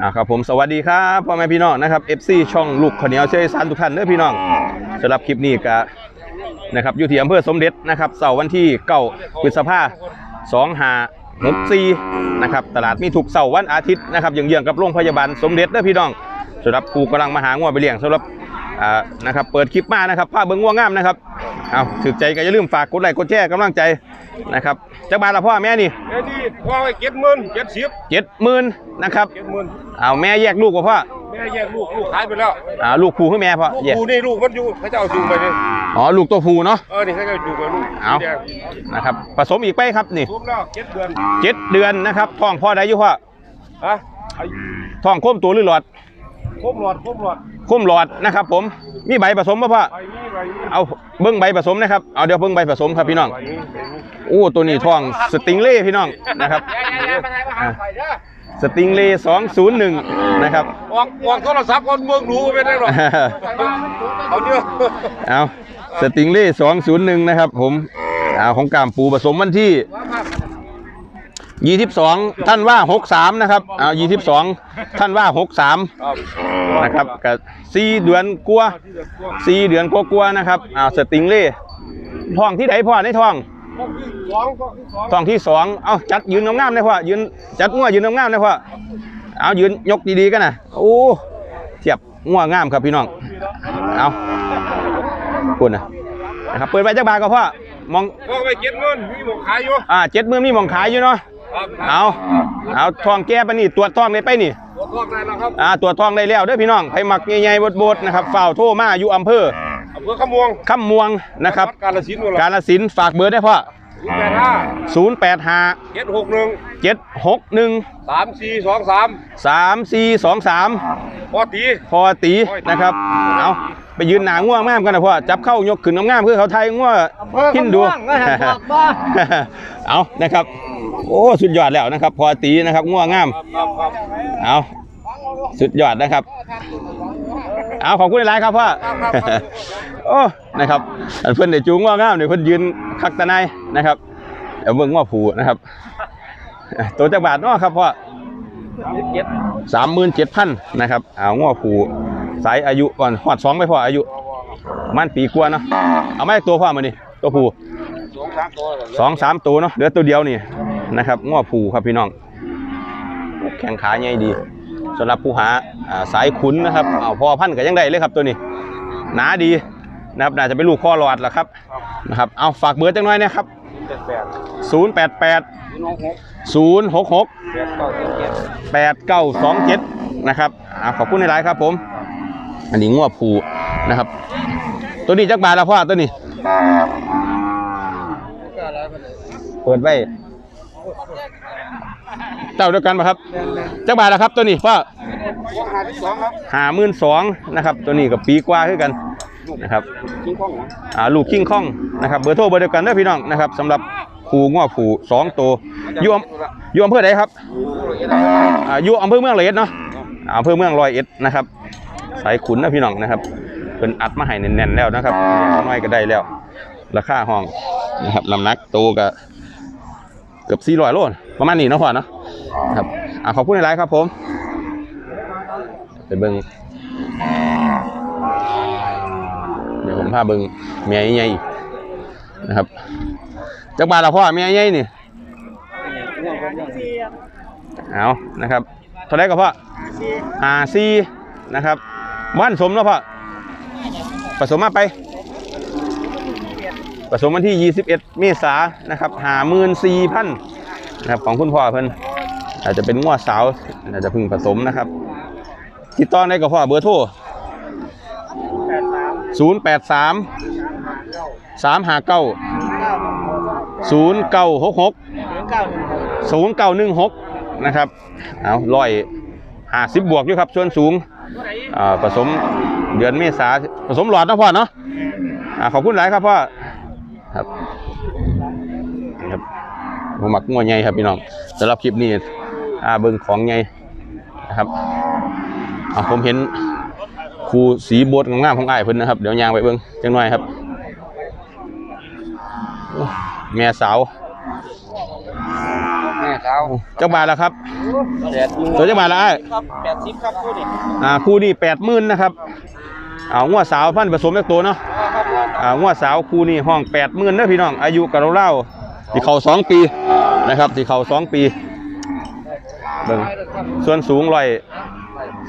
อ่าครับผมสวัสดีครับพ่อแม่พี่น้องนะครับ FC ช่องลูกขเหนียวเชยสานทุกท่านเด้อพี่น้องสำหรับคลิปนี้ก็นะครับอยู่ที่อำเภอสมเด็จนะครับเสาร์วันที่9พฤษภาสองหาหกสี่นะครับตลาดมีทุกเสาร์วันอาทิตย์นะครับเยื้องๆกับโรงพยาบาลสมเด็จเด้อพี่น้องสำหรับผู้กำลังมาหางวไปเลี้ยงสำหรับ อ่านะครับเปิดคลิปมานะครับผ้าเบิ้งงัวงามนะครับเอาถือใจก็อย่าลืมฝากกดไลค์กดแชร์กำลังใจนะครับจักบาทละพ่อแม่นี่เอ้ยนี่พ่อไว้เจ็ดหมื่นเจ็ดสิบเจ็ดหมื่นนะครับเจ็ดหมื่นเอาแม่แยกลูกกับพ่อแม่แยกลูกลูกขายไปแล้วอ่าลูกผู้ให้แม่พ่อลูกแยกกูนี่ลูกมันอยู่เขาจะเอาจูงไปเลยอ๋อลูกตัวผู้เนาะเออนี่เขาจะจูงไปลูกเอาสีแดงนะครับผสมอีกไปครับนี่ทุบแล้วเจ็ดเดือนเจ็ดเดือนนะครับท้องพ่อได้อยู่พ่อฮะไอ้ท้องโค้มตัวหรือหลอด คมหลอดคมหลอดโค้มหลอดนะครับผมมีใบผสมป่ะพ่อไอ้นี่ไอ้นี่เอาเบิ้งใบผสมนะครับเอาเดี๋ยวเบิ้งใบผสมครับพี่น้องไอ้นี่ไอ้นี่โอ้ตัวนี้ท้องสติงเล่พี่น้องนะครับอะสติงเล่สองศูนย์หนึ่งนะครับ ออกออกโทรศัพท์คนเมืองรู้ไม่ได้หรอกเอาเดียวเอาสติงเล่สองศูนย์หนึ่งนะครับผมเอาของกามปูผสมวันที่ ยี่สิบสองท่านว่าหกสามนะครับเอายี่สิบสองท่านว่าหกสามครับนะครับกับสี่เดือนกลัวาสี่เดือนกลัวาๆนะครับเอาสติงเล่ท้องที่ไหนพ่อในท้องข้อที่สองข้อที่สองท้องที่สองเอาจัดยืนงามๆเลยพ่อยืนจัดงัวยืนงามๆเลยพ่อเอายืนยกดีๆกันนะโอ้เทียบงัวงามครับพี่น้องเอาคุณนะนะครับเปิดไปจักบาทก็พ่อมองพ่อไว้เจ็ดหมื่นมีหมกขายอยู่อ่าเจ็ดมือมีหมองขายอยู่เนาะครับ เอาเอาทองแก้ไปนี่ตรวจทองได้ไปนี่ตัวทอดได้แล้วครับอ่าตรวจทองได้แล้วเด้อพี่น้องใครมักใหญ่ๆบดๆนะครับฝ่าวโทรมาอยู่อำเภออำเภอขมวงคำม่วงนะครับ กาฬสินธุ์นู่นกาล่ะลสินธุ์ฝากเบอร์ได้พ่อ ศูนย์แปดห้า0 8 5เจ็ดหกหนึ่ง7 6 1สามสี่สองสาม3 4 2 3พอตีพอตีนะครับเอาไปยืนหนาง่วงมากกันนะพ่อจับเข้ายกขึ้นงามๆเพื่อเขาไทยง่วงหินดูเอานะครับ โอ้สุดยอดแล้วนะครับ พอตีนะครับง่วงงามครับครับเอา สุดยอดนะครับ เอาขอบคุณหลายๆครับพ่อโอ้นะครับอันเพื่อนได้จูงว่างามเดี๋ยวเพื่อนยืนคักตะไนายนะครับเดี๋ยวเบิ่งว่าผูนะครับ ตัวจักบาทเนาะครับพ่อเจ็ดสามหมื่นเจ็ดพันนะครับเอาง้อผูสายอายุก่อนหอดสองไปพ่ออายุประมันปีกว่าเนาะเอาไม่ตัวพ่อมานี่ตัวผูสองสามตัวสองสามตัวเนาะเหลือตัวเดียวนี่นะครับง้อผูครับพี่น้องแข้งขาใหญ่ดี สำหรับผู้หาอ่าสายขุนนะครับเอาพอพันธุ์ก็ยังได้เลยครับตัวนี้หนาดีนะครับน่าจะเป็นลูกข้อหลอดแหละครับนะครับเอาฝากเบอร์จังน้อยนะครับเจ็ดแปด0 8 8น้องหก0 6 6แปดเก้าเจ็ดเจ็ด8 9 2 7นะครับอ่าขอบคุณในไลน์ครับผม อันนี้งัวผูนะครับ ตัวนี้จักบาทละพ่อตัวนี้ เปิดไว้ เจ้าเดียวกันปะครับจักบาทละครับตัวนี้พ่อสองห้าที่สองครับหาหมื่นสองนะครับ ตัวนี้กับปีกว่าคือกันนะครับชิ้นข้องนะอ่าลูกคิงคองนะครับเบอร์โทรเบอร์เดียวกันเด้อพี่น้องนะครับสำหรับผูง้อผูสองตัวอยู่อำอยู่อำเภอไหนครับอ่าอยู่อำเภอเมืองร้อยเอ็ดเนาะอ่าอำเภอเมืองร้อยเอ็ดนะครับ สายขุนนะพี่น้องนะครับเป็นอัดมาให้แน่นๆแล้วนะครับน้อยก็ได้แล้ว ราคาห้องนะครับลำหนักโตก็เกือบ400โลประมาณนี้เนาะพ่อเนาะ ครับอ่าขอบคุณหลายๆครับผมไปเบิ่งเดี๋ยวผมพาเบิ่งแม่ใหญ่อีกนะครับจักบาทละพ่อแม่ใหญ่นี่เอานะครับเท่าไรก็พ่ออาซีนะครับบ้านสมเนาะพ่อผสมมาไปผสมวันที่ 21 เมษายนนะครับหาหมื่นสี่พันนะครับของคุณพ่อเพิ่น อาจจะเป็นงวสาวอาจจะพึ่งผสมนะครับ ติดต่อได้กับพ่อเบอร์โทร0 8 3 3 5 9 0 9 6 6 0 9 1 6นะครับเอาร้อยห้าสิบบวกอยู่ครับส่วนสูงผสมเดือนเมษาผสมหลอดนะพ่อเนาะอ่าขอบคุณหลายครับพ่อครับครับผมมักงัวใหญ่ครับพี่น้องสำหรับคลิปนี้ อ่าเบิ่งของใหญ่นะครับอ่าผมเห็นครูสีโบดงามๆของอ้ายเพิ่นนะครับ เดี๋ยวยางไปเบิ่งจังหน่อยครับโอ้แม่สาวแม่สาวจักบาทแล้วครับแปดหมื่นตัวจักบาทละไอ้ครับแปดสิบครับคู่นี้อ่าคู่นี้แปดหมื่นนะครับเอางวดสาวพันธุ์ผสมจากตัวเนาะอ่างวดสาวคู่นี้ห้องแปดหมื่นเด้อพี่น้องอายุกับเราเล่าที่เขาสองปีนะครับที่เขาสองปี เบิ่งส่วนสูงร้อย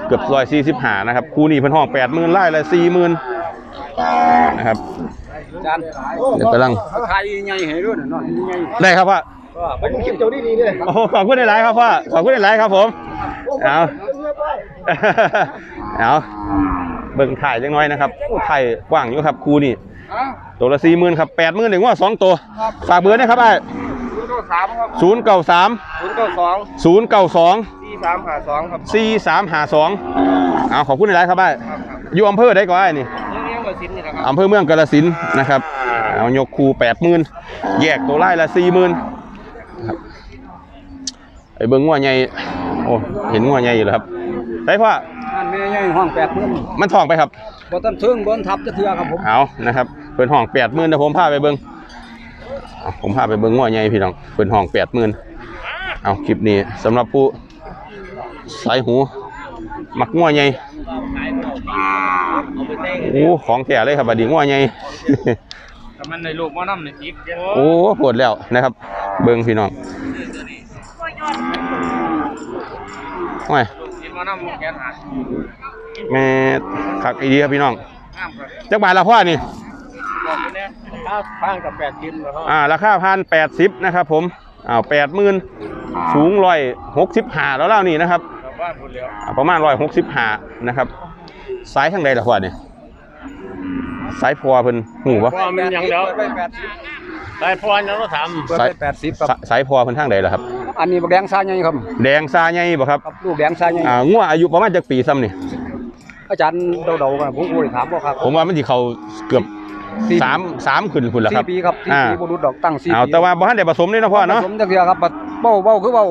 เกือบร้อยสี่สิบห้านะครับคู่นี้เพิ่นห้องแปดหมื่นไล่ละสี่หมื่นนะครับจานเดี๋ยวกำลังขายยังไงให้ด้วยน่ะเนาะยังไงได้ครับพ่อไปดูคลิปเจ้าดีดีเลยโอ้โหขอบคุณหลายๆครับพ่อขอบคุณหลายๆครับผมเอาเอาเบิ่งถ่ายจังน้อยนะครับโอ้ถ่ายกว้างอยู่ครับครูนี่ตัวละสี่หมื่นครับแปดหมื่นหนึ่งว่าสองตัวฝากเบอร์นะครับไอ้ศูนย์เก้าสามครับศูนย์เก้าสามศูนย์เก้าสองศูนย์เก้าสองสี่สามหาสองครับสี่สามหาสองเอาขอบคุณหลายๆครับไอ้อยู่อำเภอได้ก่อนไอ้นี่เลี้ยงกับสินนี่นะครับอำเภอเมืองกาฬสินธุ์นะครับเอายกครูแปดหมื่นแยกตัวไล่ละสี่หมื่นครับไอ้เบิ้งงัวใหญ่โอ้เห็นงัวใหญ่อยู่แล้วครับใช่พ่อนั่นไม่ใหญ่ห้องแปดหมื่นมันทองไปครับบ่ต้นเทิงบนทับจะเถื่อครับผมเอานะครับเปิดห้องแปดหมื่นนะผมพาไปเบิ้ง เอาผมพาไปเบิ้งงัวใหญ่พี่น้องเปิดห้องแปดหมื่นเอาคลิปนี้สำหรับผู้สายหูมักงัวใหญ่โอ้ของแท้เลยครับบัดนี้งัวใหญ่แต่มันในลูกว่าน้ำในอีกโอ้ปวดแล้วนะครับ เบิ้งพี่น้องโอ้ยกินว่าน้ำแกนหาแม่ขักอีดีครับพี่น้องห้ามครับจักบาทละพ่อนี่ บอกไปเนี่ยถ้าพังกับแปดกินแล้วครับอ่าราคาพันแปดสิบนะครับผมอ้าวแปดหมื่นสูงร้อยหกสิบห้าแล้วเล่านี่นะครับกลับบ้านหมดแล้วอ่าประมาณร้อยหกสิบห้านะครับสายทางใดล่ะพ่อเนี่ยสายพอเพิ่นหูปะพ่อมันยังเดี๋ยวไปแปดสิบไปพ่อยังต้องทำเปิดสายไปแปดสิบครับสายสายพอเพิ่นทางใดล่ะครับ อันนี้บักแดงซาใหญ่ครับ แดงซาใหญ่บ่ครับครับลูกแดงซาใหญ่อ่างัวอายุประมาณจักปีซ้ำนี่อาจารย์เดาๆกันผมคุยถามบ่ครับ ผมว่ามันสิเข้าเกือบ สี่สามสามขึ้นพุ่นละครับสี่ปีครับสี่อ่าปีบ่รู้ดอกตั้งสี่เอาปีแต่ว่าบ่ทันได้ผสมเลยเนาะพ่อเนาะผสมจังเดียวครับบัดเบ้าเบ้าคือเบ้า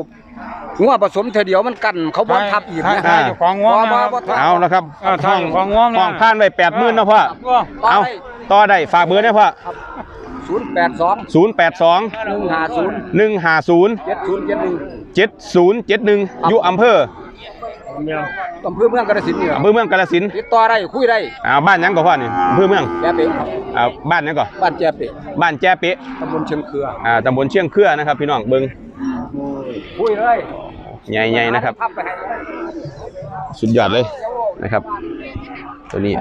งัวผสมเทอเดียวมันกันเขาบ่ทับอีกนะอ่าของง่วงบ่นะบ่บ่ทับเอานะครับเออทางของง่วงนะห้องผ่านไว้แปดหมื่นเนาะพ่อต่อเอาได้ต่อได้ฝากเบอร์นะพ่อศูนย์แปดสองศูนย์แปดสองหนึ่งห้าศูนย์หนึ่งห้าศูนย์เจ็ดศูนย์เจ็ดหนึ่งเจ็ดศูนย์เจ็ดหนึ่งอยู่อำเภอ อำเภอเมืองกาฬสินธุ์นี่อำเภอเมืองกาฬสินธุ์ติดต่อได้คุยได้อ่าบ้านหยังก่อนพ่อนี่อำเภอเมืองแจ๊เป๋ครับอ่าบ้านหยังก่อนบ้านแจ๊เป๋บ้านแจ้เป๊ะตำบลเชียงเครืออ่าตำบลเชียงเครือนะครับ พี่น้องเบิงคุยเลยใหญ่ๆนะครับ ทับไปให้สุดยอดเลยนะครับ ตัวนี้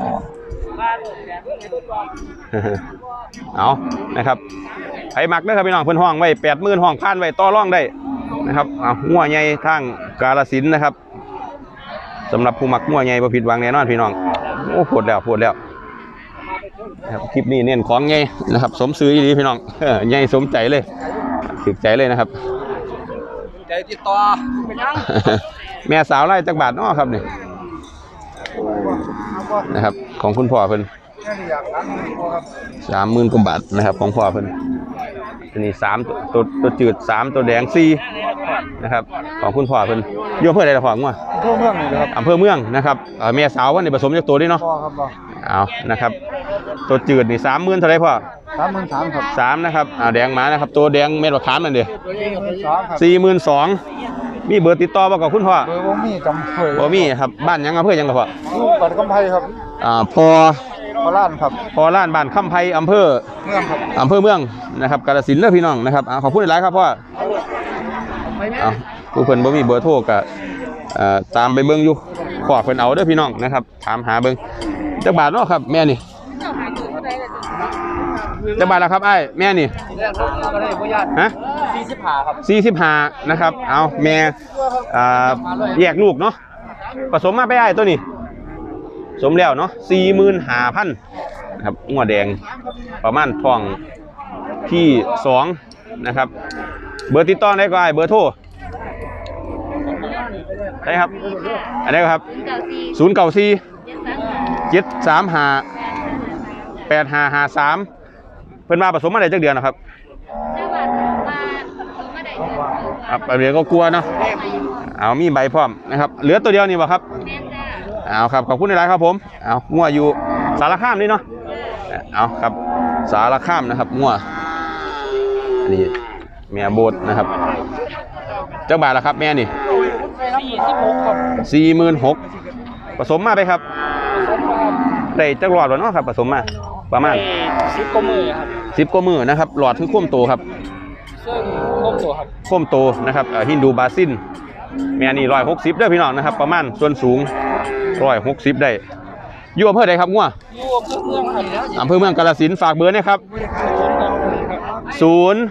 เอานะครับไผมักเด้อครับพี่น้องเพิ่นห้องไว้แปดหมื่นห้องพันไว้ต่อรองได้นะครับเอางัวใหญ่ทางกาลสินธุ์นะครับ สำหรับผู้มักงัวใหญ่บ่ผิดหวังแน่นอนพี่น้อง โอ้ปวดแล้วปวดแล้วนะครับคลิปนี้เน้นของใหญ่นะครับ สมซื้ออีหลีพี่น้องเออใหญ่สมใจเลยถึกใจเลยนะครับ ใจติดต่อเป็นยังแม่สาวไล่จักบาทเนาะครับนี่นะครับ ของคุณพ่อเพิ่นสามหมื่นกว่าบาทนะครับ ของพ่อเพิ่น อันนี้สามตัวตัวจืดสามตัวแดงสี่นะครับของคุณพ่อเพิ่นอยู่อำเภอใดล่ะพ่องัวทั่วเมืองนี่นะครับอำเภอเมืองนะครับเอ่อแม่สาววันนี้ผสมจากตัวนี้เนาะพ่อครับพ่อเอานะครับ ตัวจืดนี่สามหมื่นเท่าไหรพ่อสามหมื่นสามครับสามนะครับอ่าแดงหมานะครับ ตัวแดงเม็ดมะขามนั่นเดียตัวนี้หมื่นสองครับสี่หมื่นสองมีเบอร์ติดต่อบ่กับคุณพ่อเบอร์วงมีจำเคยบ่มีครับบ้านหยังอำเภอหยังกับพ่อลูกปัดกำไพครับอ่าพอ โคราชครับพอล้านบ้านคำไพอำเภอเมืองครับอำเภอเมืองนะครับกาฬสินธุ์เด้อพี่น้องนะครับอ่าขอบคุณหลายๆครับพ่อเอาผู้เพิ่นบ่มีเบอร์โทรก็เอ่อตามไปเบิ่งอยู่ขอเพิ่นเอาเด้อพี่น้องนะครับถามหาเบิ่งจักบาทเนาะครับแม่นี่จักบาทแล้วครับไอ้ายแม่นี่เรื่องของเราได้พ่อญาติฮะ สี่สิบห้าครับสี่สิบห้านะครับ เอาแม่อ่าแยกลูกเนาะ ผสมมาไปไอ้ายตัวนี้ สมแล้วเนาะสี่หมื่นห้าพันนะครับงัวแดงประมาณทองที่สองนะครับ เบอร์ติดต่อได้ก็ไอ้ายเบอร์โทรได้ครับ อันนี้ครับศูนย์เก้าสี่เจ็ดสามห้าแปดห้าห้าสามเพิ่นมาผสมมาได้จักเดือนนะครับครับเดี๋ยวก็กลัวเนาะเอามีใบพร้อมนะครับ เหลือตัวเดียวนี่บ่ครับ เอาครับขอบคุณในร้านครับผมเอางัวอยู่สารคามนี่เนาะเอาครับสารคามนะครับงัวอันนี้เมียโบดนะครับเจ้าบาทละครับแม่นี่สี่สิบหกครับสี่หมื่นหกผสมมาไปครับสมครับได้จักหลอดวะเนาะครับผสมมาประมาณสิบกว่ามือครับสิบกว่ามือนะครับหลอดคือคุ้มโตครับซึ่งครบตัวครับคุ้มโตนะครับเอ่อฮินดูบาซินแม่นี่ร้อยหกสิบเด้อพี่น้องนะครับ ประมาณส่วนสูง ร้อยหกสิบได้อยู่อำเภอใดครับงัวอยู่อำเภอเมืองครับอำเภอเมืองกาฬสินธุ์ฝากเบอร์นะครับศูนย์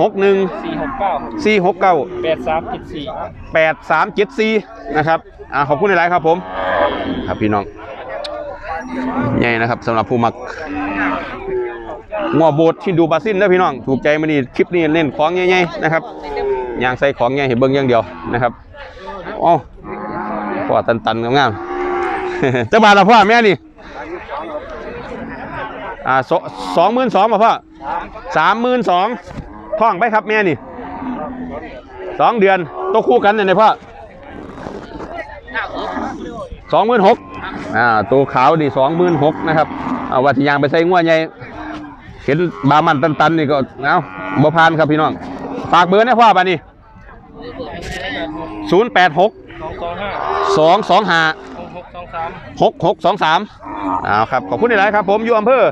หกหนึ่งศูนย์หกหนึ่งหกหนึ่งสี่หกเก้าสี่หกเก้าแปดสามเจ็ดสี่แปดสามเจ็ดสี่นะครับอ่าขอบคุณหลายๆครับผม ครับพี่น้องใหญ่นะครับสำหรับผู้มักงัวโบดที่ดูบาซินนะพี่น้อง ถูกใจมานี่คลิปนี้เล่นของใหญ่ๆนะครับยางใส่ของใหญ่เห็นเบิ้งอย่างเดียวนะครับอ๋อ พ่อตันๆงามๆจะบาทละพ่อแม่นี่อ่าสองหมื่นสองป่ะพ่อสามหมื่นสองท่องไปครับแม่นี่สองเดือนตัวคู่กันเนี่ยนะพ่อสองหมื่นหกอ่าตัวขาวนี่สองหมื่นหกนะครับเอาวัตยางไปใส่งัวใหญ่เห็นบามันตันๆนี่ก็เอาบ่พานครับพี่น้องฝากเบอร์นะพ่อบ้านี่ศูนย์แปดหก สองสองห้าสองสองห้าหกหกสองสามหกหกสองสามอ้าวครับขอบคุณหลายๆครับ ผมอยู่อำเภอ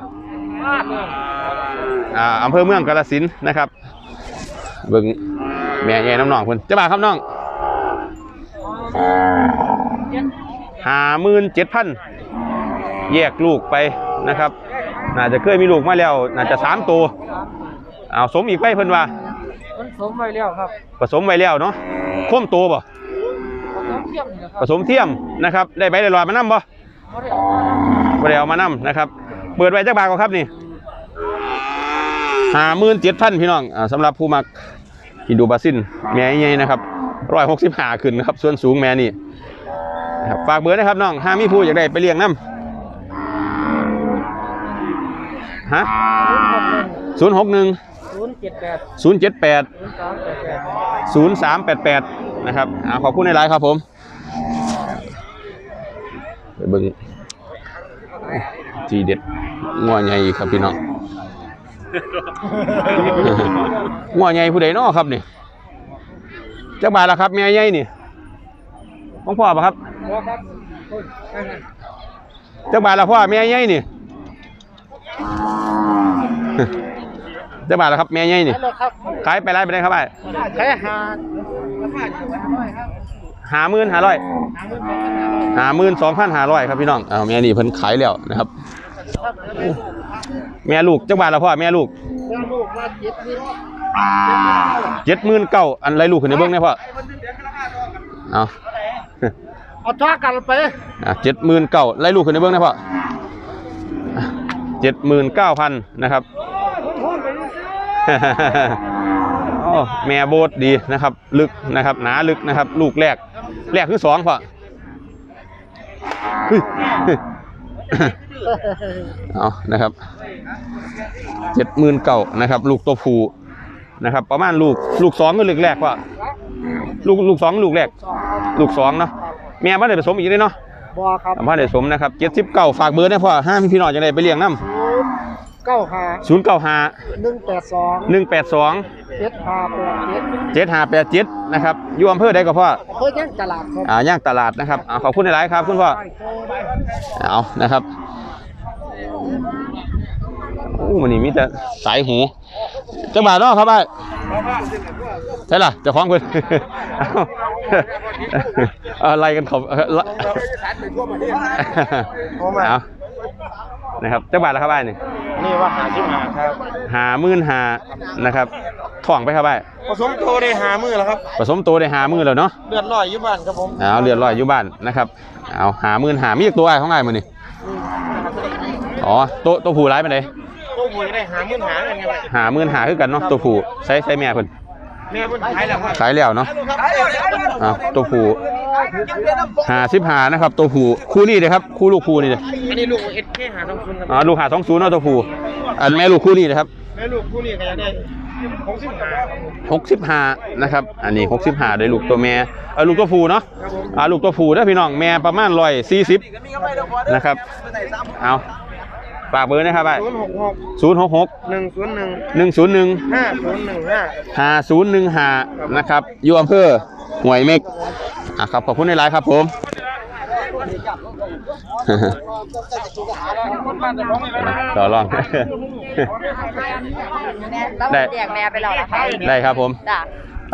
อ่าอำเภอเมืองกาฬสินธุ์นะครับเบิ่งแม่ใหญ่น้ำหนองคนจะบาครับน้องห้าหมื่นเจ็ดพันแยกลูกไปนะครับ น่าจะเคยมีลูกมาแล้ว น่าจะสามตัวเอาสมอีกไปเพิ่นว่า มันสมไว้แล้วครับ ผสมไว้แล้วเนาะคว่มตัวบ่ผสมเทียมนี่นะคผรับสมเทียมนะครับได้ใบได้ลอยมานํบ่ไม่ได้เอามาบ่ได้เอามานํนะครับ เปิดไว้จักบาทก็ครับนี่ห้าหมื่นเจ็ดพันพี่น้องอ่าสำหรับผู้มักกินดูบาซินแม่ใหญ่นะครับร้อยหกสิบห้าขึ้นนะครับส่วนสูงแม่นี่นะครับฝากเบอร์นะครับน้องห้ามีผู้อยากได้ไปเลี้ยงน้ำฮะศูนย์หกหนึ่งศูนย์เจ็ดแปดศูนย์เจ็ดแปดศูนย์สามแปดแปดศูนย์สามแปดแปดนะครับอ่าขอบคุณในไลน์ครับผมไป เบิ้งทีเด็ดงัวใหญ่ครับพี่น้องงัวใหญ่ผู้ใดน้อครับนี่จักบาทละครับแม่ใหญ่นี่ของพ่อปะครับว่าครับจักบาทละพ่อแม่ใหญ่นี่จักบาทละครับแม่ใหญ่นี่แล้วครับขายไปไล่ไปได้ครับไอ้แค่หา หาหมื่นหาร้อยหาหมื่นสองพันหาร้อยครับพี่น้องเอาแม่นี่เพิ่นขายแล้วนะครับ แม่ลูกจักบาทละพ่อแม่ลูกลูกมาเจ็ดนิดเจ็ดหมื่นเก้าอันไรลูกขึ้นในเบื้องเนี่ยพ่อเอาเอาท่ากันไปเจ็ดหมื่นเก้าไล่ลูกขึ้นในเบื้องเนี่ยพ่อเจ็ดหมื่นเก้าพันนะครับโอ้ แม่โบดดีนะครับ ลึกนะครับหนาลึกนะครับ ลูกแรก แรกคือสองพ่อเฮ้ยเฮ้ยเอานะครับเจ็ดหมื่นเก้านะครับ ลูกตัวผู้นะครับ ประมาณลูกลูกสองก็ลูกแรกพ่อลูกลูกสองลูกแรก ลูกสองเนาะแม่บ้านเด็ผสมอีกเลยเนาะบอครับบ้านเด็ผสมนะครับเจ็ดสิบเก้าฝากเบอร์ได้พ่อห้าพี่น้องจะได้ไปเลี้ยงน้ เก้าหาำศูนย์เก้าห้าหนึ่งแปดสองหนึ่งแปดสองเจ็ดห้าแปดเจ็ดเจ็ดห้าแปดเจ็ดนะครับอยู่อำเภอใดก็พ่อเพื่อย่างตลาดครับอ่าย่างตลาดนะครับอ่าขอบคุณหลายๆครับคุณพ่อเอานะครับโอ้มันนี่มีแต่สายหูจังหวัดเนาะครับไอ้ใช่ล่ะเจะคล้าของเพิ่นเอาอะไรกันเขาเอาละเอา นะครับจังหวัดละครับไอ้นี่นี่ว่าหาชิมหาครับหามื่นหานะครับท่องไปครับไอ้ผสมโตได้หามือแล้วครับผสมตัวได้หามือแล้วเนาะเลือดลอยอยู่บ้านครับผมเอาเรือนลอยอยู่บ้านนะครับเอาหาหมื่นหามีอีกตัวไอ้ของไอ้มันนี่อ๋อตัวตัวผู้ร้ายไปไหนตัวผู้จะได้หามื่นหากันไงหาหมื่นหาคือกันเนาะตัวผู้ใช้ใช้แม่เพิ่นแม่เพิ่นขายแล้วครับขายแล้วเนาะอ่าตัวผู้ หาสิบหานะครับ ตัวผู้คู่นี้เลยครับ คู่ลูกคู่นี่เลยอันนี้ลูกเอ็ดแค่หาสองคนครับอ๋อลูกหาสองศูนย์เนาะตัวผู้อันแม่ลูกคู่นี้นะครับแม่ลูกคู่นี้ก็จะได้หกสิบหาหกสิบห้านะครับ อันนี้หกสิบห้าได้ลูกตัวแม่เออลูกตัวผู้เนาะอ่าลูกตัวผู้เด้อพี่น้องแม่ประมาณร้อยสี่สิบนะครับเอาฝากเบอร์นะครับไปศูนย์หกหกศูนย์หกหกหนึ่งศูนย์หนึ่งหนึ่งศูนย์หนึ่งห้าศูนย์หนึ่งห้าห้าศูนย์หนึ่งห้านะครับอยู่อำเภอห่วยเม็ก อะครับขอบคุณในไลน์ครับผมต่อรองแม่แล้วได้เรียกแม่ไปแล้วนะคะได้ครับผมจ้ะ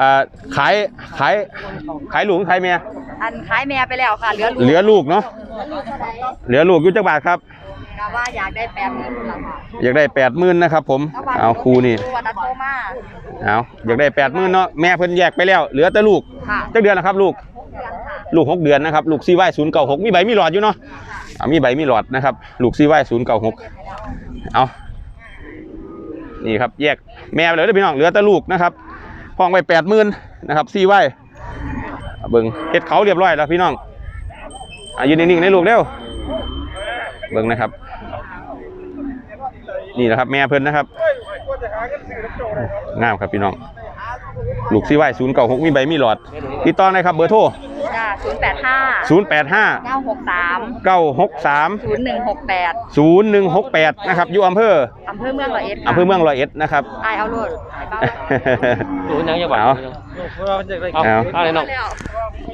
อ่าขายขายขายหลุมขายเมียอันขายแม่ไปแล้วค่ะ เหลือลูกเหลือลูกเนาะเหลือลูกอยู่จักบาทครับกะว่าอยากได้แปดหมื่นละค่ะอยากได้แปดหมื่นนะครับผมแล้ววันเอาครูนี่วันนัดโทรมาเอาอยากได้แปดหมื่นเนาะแม่เพิ่นแยกไปแล้ว เหลือแต่ลูกค่ะจักเดือนนะครับลูกเดือนค่ะ ลูกหกเดือนนะครับ ลูกซีไวศูนย์เก้าหกมีใบมีหลอดอยู่เนาะอ่ามีใบมีหลอดนะครับ ลูกซีไวศูนย์เก้าหกเอานี่ครับแยกแม่ไปเลยเด้อพี่น้องเหลือแต่ลูกนะครับห้องไว้แปดหมื่นนะครับซีไวเบิ่งเฮ็ดเขาเรียบร้อยแล้วพี่น้องอยืนนิ่งๆในลูกเร็วเบิ่งนะครับ นี่นะครับแม่เพิ่นนะครับงามครับพี่น้อง ลูกซีไวศูนย์เก้าหกมีใบมีหลอดติดต่อได้ครับเบอร์โทรจ้ะศูนย์แปดห้าศูนย์แปดห้าเก้าหกสามเก้าหกสามศูนย์หนึ่งหกแปดศูนย์หนึ่งหกแปดนะครับอยู่อำเภออำเภอเมืองร้อยเอ็ดค่ะอำเภอเมืองร้อยเอ็ดนะครับอายเอาโลดไอ้บ้าดูยังยังหวานเอาเอาเอาอะไรน้องแล้ว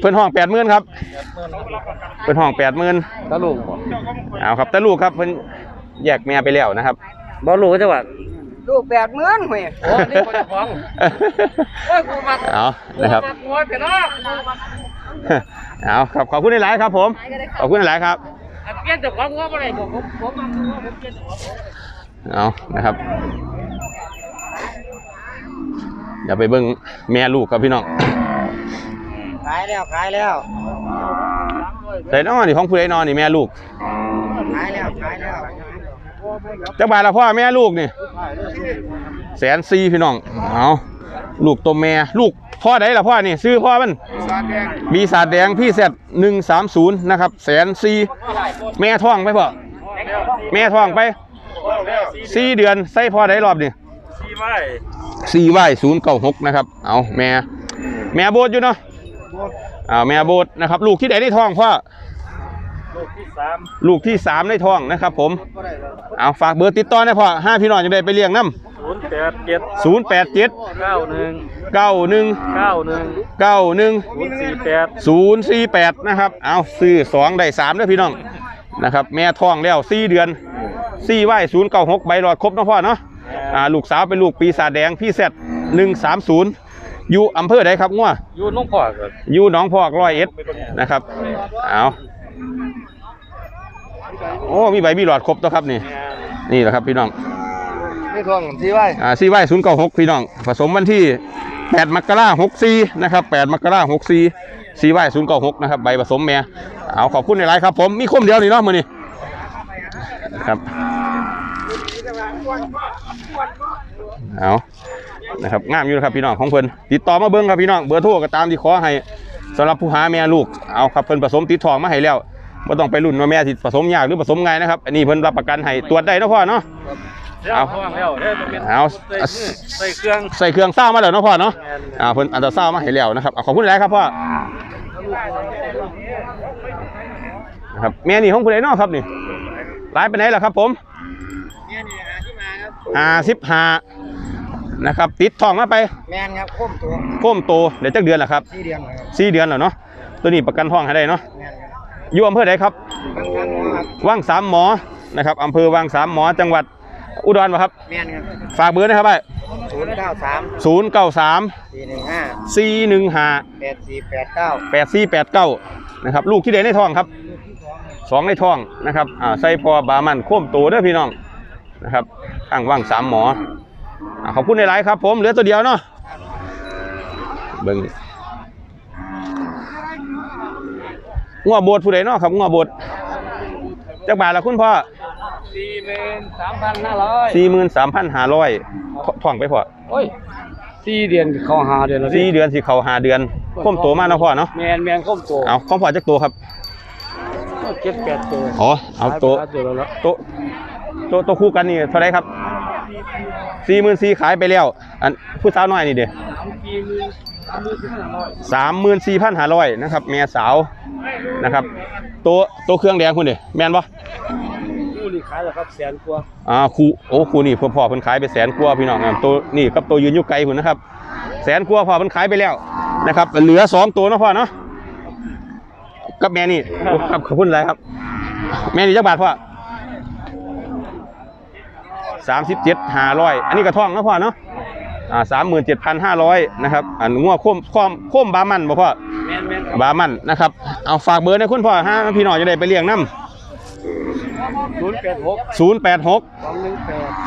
เพื่อนห้องแปดหมื่นครับเพื่อนห้องแปดหมื่นตาลูกเอาครับแต่ลูกครับเพิ่นแยกแม่ไปแล้วนะครับบ่ลูกจังหวัด ลูกแปดหมื่นเว้ยโอ้นี่คนจะฟ้องโอ้ยกูมาเอานะครับมาหัวเถอะนะเอาครับขอบคุณหลายๆครับ ผม ขอบคุณหลายๆครับอันเปลี่ยนเจ้าของหัวบ่ได้ผมผมผมมาหัวผมเปลี่ยนเจ้าของเอานะครับเดี๋ยวไปเบิ่งแม่ลูกครับพี่น้องขายแล้วขายแล้วใส่นอนนี่ของผู้ใดนอนนี่แม่ลูกขายแล้วขายแล้ว จักบาทละพ่อแม่ลูกนี่แสนสี่พี่น้องเอาลูกตัวแม่ลูกพ่อใดล่ะพ่อนี่ซื้อพ่อมันมีสาดแดงพี่เสร็จหนึ่งสามศูนย์นะครับแสนสี่แม่ท้องไปพ่อแม่ท้องไปสี่เดือนใส่พ่อใดรอบนี่ที่ไว้สี่ไหวศูนย์เก้าหกนะครับ เอาแม่ แม่โบดอยู่เนาะเอาแม่โบดนะครับ ลูกที่ไหนได้ท้องพ่อ ลูกที่สามลูกที่สามได้ท้องนะครับผมเอาฝากเบอร์ติดต่อหนะพ่อห้าพี่น้องจะได้ไปเลี้ยงน้ศูนย์แปดเจ็ดำศูนย์แปดเจ็ดเก้าหนึ่งเก้าหนึ่งเก้าหนึ่งเก้าหนึ่ง ศูนย์สี่แปดศูนย์สี่แปดนะครับ เอาซื้อสองได้สามเด้อพี่น้อง นะครับ แม่ท้องแล้วสี่เดือนสี่ไหวศูนย์เก้าหกใบหลอดครบเนาะพ่อเนาะ อ่า ลูกสาวเป็นลูกปีศาจแดง พี่เซตหนึ่งสามศูนย์อยู่อำเภอใดครับงัวอยู่น้องพ่อกันอยู่หนองพอกร้อยเอ็ดนะครับ เอา โอ้มีใบมีหลอดครบตัวครับนี่นี่แหละครับพี่น้องนี่ทวงที่ไว้อ่าซีไว้ศูนย์เก้าหกพี่น้อง ผสมวันที่แปดมกราหกสี่นะครับแปดมกราหกสี่ซีไว้ศูนย์เก้าหกนะครับใบผสมแม่เอาขอบคุณในไลน์ครับผมมีคมเดียวนี่เนาะมือนี้ครับเอานะครับงามอยู่นะครับพี่น้องของเพิ่นติดต่อมาเบิ้งครับพี่น้องเบอร์โทรก็ตามที่ขอให้สำหรับผู้หาแม่ลูกเอาครับเพิ่นผสมติดทองมาให้แล้ว ไม่ต้องไปรุ่นว่าแม่ที่ผสมยากหรือผสมง่ายนะครับ อันนี้เพิ่นรับประกันให้ตรวจได้เนาะพ่อเนาะ เอาห้องแล้วเนี่ยจะเป็นเอา ใส่เครื่องใส่เครื่องเศร้ามาแล้วเนาะพ่อเนาะ อ่าเพิ่นอันตราเศร้ามาให้แล้วนะครับเอาขอบคุณหลายครับพ่อ นะครับแม่นี่ของผู้ใดเนาะครับนี่ร้ายไปไหนล่ะครับ ผมห้าสิบห้านะครับติดทองมาไปแมนครับโคมตัวโค้มโตเดี๋ยวจักเดือนล่ะครับสี่เดือนครับสี่เดือนแล้วเนาะตัวนี้ประกันท้องให้ได้เนาะ แมนครับ อยู่อำเภอใดครับบางครั้งครับว่างสามหมอนะครับอำเภอว่างสามหมอจังหวัดอุดรป่ะครับแมนครับฝากเบอร์นะครับไปศูนย์เก้าสามศูนย์เก้าสามสี่หนึ่งห้าสี่หนึ่งห้าแปดสี่แปดเก้าแปดสี่แปดเก้านะครับลูกที่ใดในท้องครับสองในท้องนะครับอ่าใส่พอบามันโค้มโตเด้อพี่น้องนะครับข้างว่างสามหมออ่าขอบคุณในไลน์ครับผมเหลือตัวเดียวเนาะเบิ้ง งัวโบดผู้ใดเนาะครับงัวโบดจักบาทละคุณพ่อสี่หมื่นสามพันห้าร้อยสี่หมื่นสามพันห้าร้อยท่องไปพ่อโอ้ยสี่เดือนเข้าหาเดือนแล้วสี่เดือนสี่เขาหาเดือนโค้มโตมากนาะพ่อเนาะแมนแมนข้มโตเอาของพ่อจักตัวครับเจ็ดแปดตัวอ๋อเอาตัวตัวแล้วตัวตัวตัวคู่กันนี่เท่าไรครับสี่หมื่นสี่ขายไปแล้วอันผู้สาวน้อยนี่เด้สี่หมื่น สามหมื่นสี่พันห้าร้อยสามหมื่นสี่พันห้าร้อยนะครับแม่สาวนะครับตัวตัวเครื่องแดงคุณเด้แม่นปะคู่นี่ขายแล้วครับแสนกว่าอ่าครูโอ้ครูนี่พ่อพ่อเพิ่นขายไปแสนกว่าพี่น้องครับตัวนี่กับตัวยืนอยู่ไกลพุ่นนะครับแสนกว่าพ่อเพิ่นขายไปแล้วนะครับเหลือสองตัวเนาะพ่อเนาะกับแม่นี่โอ้ครับขอบคุณหลายครับ แม่นี่จักบาทพ่อสามสิบเจ็ดห้าร้อยอันนี้กระท่องเนาะพ่อเนาะ อ่าสามหมื่นเจ็ดพันห้าร้อยนะครับอันงัวโค้มโค้มโค้มบามันบ่พ่อแม่นแม่นครับบามันนะครับเอาฝากเบอร์ในคุณพ่อฮะพี่น้องจะได้ไปเลี้ยงน้ศูนย์แปดหกำศูนย์แปดหก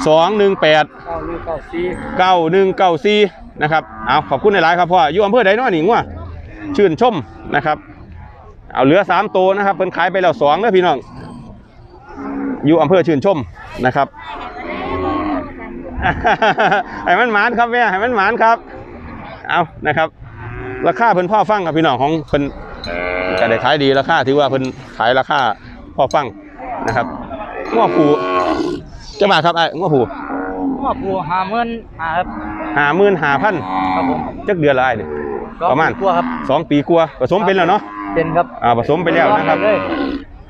สองหนึ่งแปดสองหนึ่งแปดเก้าหนึ่งเก้าสี่เก้าหนึ่งเก้าสี่นะครับเอาขอบคุณในหลายๆครับพ่ออยู่อำเภอใดเน้อนี่งัวชื่นชมนะครับ เอาเหลือสามตัวนะครับเพิ่นขายไปแล้วสองเด้อพี่น้องอยู่อำเภอชื่นชมนะครับ ให้มันหมานครับแม่ให้มันหมานครับ เอานะครับ ราคาเพิ่นพ่อฟังครับพี่น้องของเพิ่นก็ได้ขายดีราคาที่ว่าเพิ่นขายราคาพ่อฟังนะครับง้อผูจะมาครับไอ้ง้อผูหัวปูห้าหมื่นห้าครับห้าหมื่นห้าพันครับผมจักเดือนละไอ้นี่ประมาณตัวครับสองปีกว่าผสมเป็นแล้วเนาะเป็นครับอ่าผสมไปแล้วนะครับเลย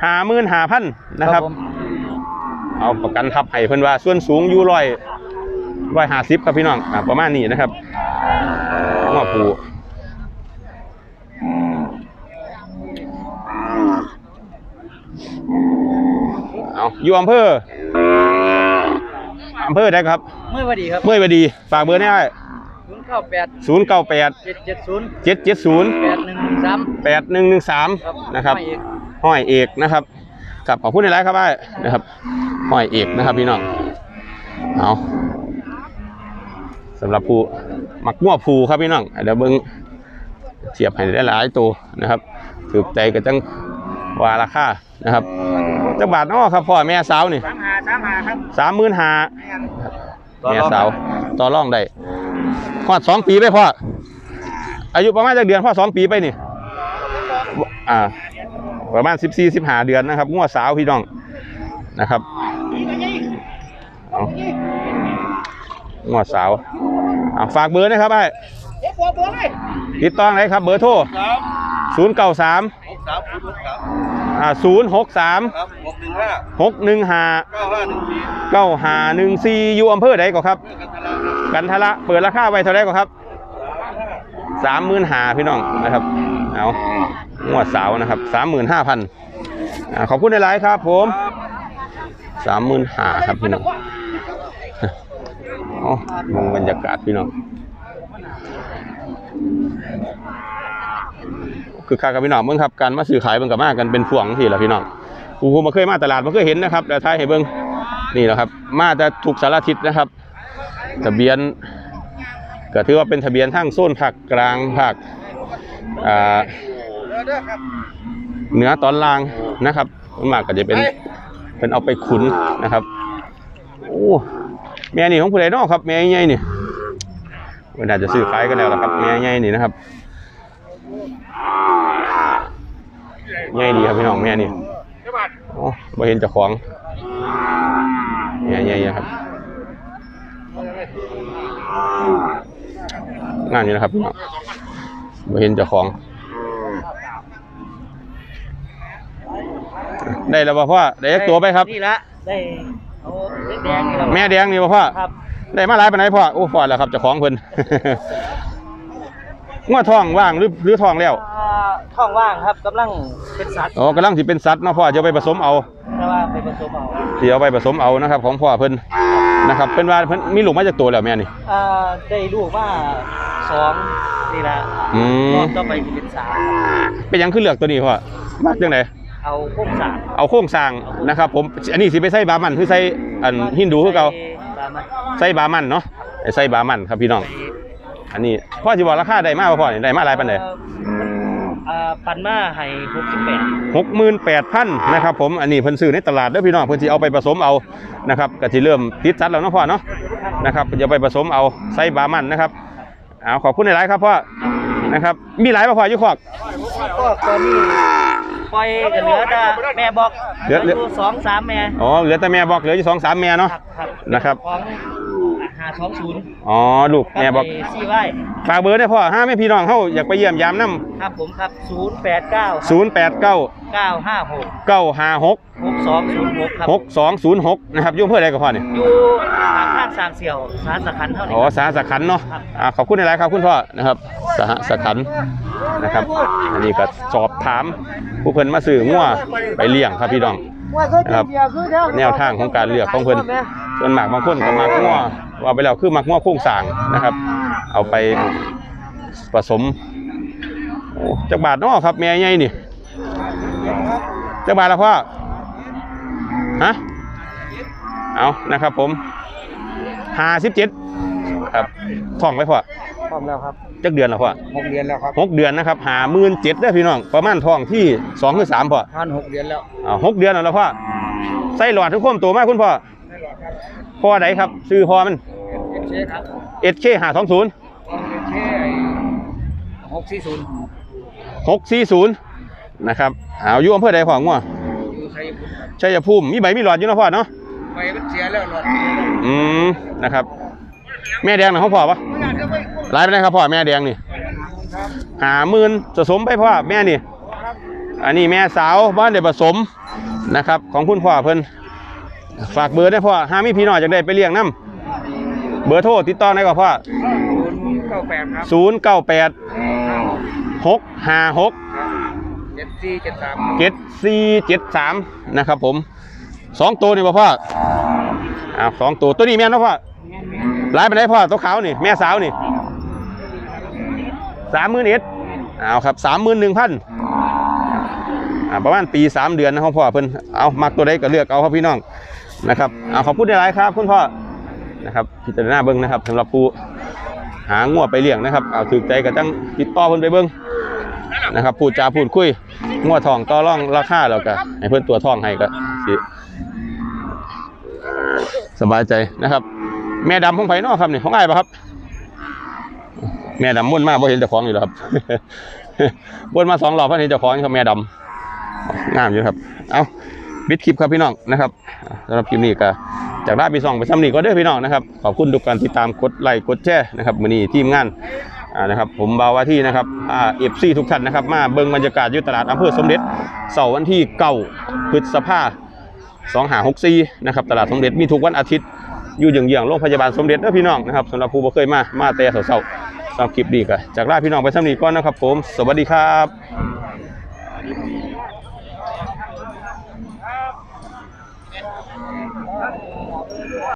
ห้าหมื่นห้าพันนะครับผมเอาประกันทับให้เพิ่นว่าส่วนสูงอยู่ร้อย ร้อยห้าสิบครับพี่น้องอ่าประมาณนี้นะครับง้อผูเอาอยู่อำเภออำเภอใดครับเมื่อวันดีครับเมื่อยบดีฝากเบอร์นี้ไว้ศูนย์เก้าแปดศูนย์เก้าแปดเจ็ดเจ็ดศูนย์เจ็ดเจ็ดศูนย์แปดหนึ่งหนึ่งสามแปดหนึ่งหนึ่งสามครับนะครับไม่เอกห้อยเอกนะครับกับขอบคุณในไลฟ์ครับไอ้นะครับห้อยเอกนะครับพี่น้องเอา สำหรับผู้มักมั่วผูครับพี่น้องเดี๋ยวเบิ้งเทียบให้ได้หลายตัวนะครับถูกใจก็จังว่าราคานะครับจักบาทเนาะครับพ่อแม่สาวนี่สามหาสามหาครับสามหมื่นห้าแม่สาวต่อรองได้พอดสองปีไปพ่ออายุประมาณจากเดือนพ่อสองปีไปนี่อ่าประมาณสิบสี่สิบห้าเดือนนะครับงัวสาวพี่น้องนะครับเอางัวสาวเอาฝากเบอร์นะครับไอ้ติดต่อไหนครับเบอร์โทรศูนย์เก้าสามหกสามศูนย์หกสามอ่าศูนย์หกสามครับหกหนึ่งห้าหกหนึ่งห้าเก้าห้าหนึ่งสี่เก้าห้าหนึ่งสี่อยู่อำเภอใดก็ครับ เพื่อกันทลาครับกันทะละเปิดราคาไว้เท่าไรก็ครับสามหมื่นห้าพี่น้องนะครับเอางวดสาวนะครับสามหมื่นห้าพันขอบคุณในไลน์ครับ ผมสามหมื่นห้าครับพี่น้อง อ๋อมองบรรยากาศพี่น้องคือคากับพี่น้องเบิ่งครับการมาซื้อขายเบิ่งกับมากันเป็นพวงที่แหละพี่น้องกูคงมาเคยมาตลาดมาเคยเห็นนะครับแต่ท้ายให้เบิ่งนี่แหละครับ มาแต่ถูกสารทิศนะครับ ทะเบียนก็ถือว่าเป็นทะเบียนทั้งโซนภาคกลางภาคเหนือตอนล่างนะครับส่วนมากก็จะเป็นเป็นเอาไปขุนนะครับ โอ้ แม่นี่ของผู้ใดเนอกครับ แม่ใหญ่นี่มันอาจจะซื้อขายกันแล้วล่ะครับ แม่ใหญ่นี่นะครับใหญ่ดีครับพี่น้องแม่นี่โอ้บ่เห็นเจ้าของแม่ใหญ่ๆครับงานนี้นะครับพี่น้องบ่เห็นเจ้าของ ได้แล้วป่ะพ่อได้ยักตัวไปครับนี่ละได้เอาเล็ก แดงนี่ละแม่แดงนี่ป่ะพ่อครับได้มาหลายปานไหนพ่อโอ้พ่อแล้วครับเจ้าของเพิ่นงวดท้องว่างหรือหรือท้องแล้วอ่าท้องว่างครับกำลังเป็นสัตว์อ๋อกำลังสิเป็นสัตว์เนาะพ่อจะเอาไปผสมเอาแต่ว่าไปผสมเอาสิเอาไปผสมเอานะครับ ของพ่อเพิ่นนะครับเพิ่นว่าเพิ่นมีลูกมาจากตัวแล้วแม่นี่ อ่าได้ลูกว่าสองนี่ละอืม รอบต่อไปจะเป็นสามเป็นหยังคือเลือกตัวนี้พ่อมักจังได เอาโค้งสามเอาโครงสร้างนะครับ ผมอันนี้สิไปใส่บามันคือใส่อันฮินดูคือเก่าตามมาใส่บามันเนาะไอ้ใส่บามันครับพี่น้อง อันนี้พ่อสิบอกราคาได้มากบ่พ่อนี่ได้มาหลายปานใดอ่าปันมาให้หกสิบแปดหกหมื่นแปดพันนะครับผมอันนี้เพิ่นซื้อในตลาดเด้อพี่น้องเพิ่นสิเอาไปผสมเอานะครับก็สิเริ่มติดสัตว์แล้วเนาะพ่อเนาะนะครับจะไปผสมเอาใส่บามันนะครับเอาขอบคุณหลายๆครับพ่อนะครับ มีหลายบ่พ่ออยู่คอกก็ตอนนี้ ปล่อยกันเหลือแต่แม่บอกเหลือเหลือยู่สองสามแม่อ๋อเหลือแต่แม่บอกเหลืออยู่สองสามแม่เนาะครับครับนะครับของหา สองศูนย์อ๋อลูกแม่บอกซีไว้ฝากเบอร์ได้พ่อห้าแม่พี่น้องเฮาอยากไปเยี่ยมยามน้ครับผมครับศูนย์แปดเก้าำศูนย์แปดเก้าเก้าห้าหกเก้าห้าหกหกสองศูนย์หกครับหกสองศูนย์หกนะครับอยุ่งเพื่ออะไรกับพ่อเนี่ยอยู่ทางข้างสางเสี่ยวสารสคันเท่านี้อ๋อสาสขันเนาะอ่าขอบคุณหลายๆครับคุณพ่อนะครับสหสขันนะครับ อันนี้ก็สอบถามผู้เพิ่นมาซื้องัวไปเลี้ยงครับพี่น้องนะครับแนวทางของการเลือกของเพิ่นส่วนมากบางคนก็มักงัว ว่าไปแล้วคือมักงัวโครงสร้างนะครับ เอาไปผสมโอ้จักบาทเนาะครับแม่ใหญ่นี่จักบาทละพ่อฮะเอานะครับ ผมห้าสิบเจ็ดครับท่องไว้พ่อพร้อมแล้วครับจักเดือนแล้วพ่อหกเดือนแล้วครับหกเดือนนะครับหาหมื่นเจ็ดได้อพี่น้องประมาณท่องที่สองหรือสามพ่อทานหกเดือนแล้วอ่าหกเดือนแล้วล่ะพ่อใส่หลอดทุกคนตัวมากคุณพ่อ พ่อไหนครับซื้อพ่อมันเชฟครับเอชเคหาสองศูนย์เชหกสี่ศูนย์หกสี่ศูนย์นะครับเอาอยู่อำเภอใดพ่องัวอยู่ชัยภูมิครับชัยภูมิมีใบมีหลอดอยู่เนาะพ่อเนาะไฟมันเสียแล้วหลอดอืมนะครับ แม่แดงนะเขาพ่อปะรายไปได้ครับพ่อแม่แดงนี่หาหมื่นผสมไปพ่อแม่นี่อันนี้แม่สาวบ้านเด็ผสมนะครับ ของคุณพ่อเพิ่น ฝากเบอร์ได้พ่อหามีพี่น้อยจากได้ไปเลี้ยงน้ำเบอร์โทรติดต่อได้ก็พ่อเก้าแปดครับศูนย์เก้าแปดหกห้าหกเจ็ดสี่เจ็ดสามเจ็ดสี่เจ็ดสามนะครับผมสองตัวนี่ป่ะพ่ออ้าวสองตัวตัวนี้แม่นเนาะพ่อไล่ไปได้พ่อตัวขาวนี่แม่สาวนี่สามหมื่นเอ็ดเอาครับสามหมื่นหนึ่งพันอ่าประมาณปีสามเดือนนะครับพ่อเพิ่นเอามักตัวใดก็เลือกเอาครับพี่น้อง นะครับเอาขอบคุณหลายครับ คุณพ่อนะครับพิจารณาเบิ้งนะครับสำหรับผู้หางัวไปเลี้ยงนะครับเอาถือใจก็จังติดต่อเพิ่นไปเบิ้งนะครับพูดจาพูดคุยงัวทองต่อร่องราคาแล้วก็ให้เพื่อนตัวทองให้ก็สิสบายใจนะครับ แม่ดำของไผเนอครับนี่ของไอ้ายปะครับ แม่ดำม่วนมากเพราะเห็นเจ้าของอยู่แล้วครับวนมาสองรอบเพราะเห็นเจ้าของอยู่ครับแม่ดำงามอยู่ครับ เอา บิดคลิปครับพี่น้องนะครับสำหรับคลิปนี้ก็จากลาพี่ซองไปซ้ำนี่ก็เด้อพี่น้องนะครับขอบคุณทุกการติดตามกดไลค์กดแชร์นะครับมือนี้ทีมงานนะครับผมบาวาที่นะครับอ่าเอฟซีทุกท่านนะครับมาเบิ่งบรรยากาศยู่ตลาดอำเภอสมเด็จเสาร์วันที่เก้าพฤษภาสองหาหกสี่นะครับตลาดสมเด็จมีทุกวันอาทิตย์อยู่เยื้องโรงพยาบาลสมเด็จเด้อพี่น้องนะครับสำหรับผู้บ่เคยมามาแต่เสาร์สำหรับคลิปนี้ก็จากลาพี่น้องไปสำนีก่อนนะครับผม สวัสดีครับ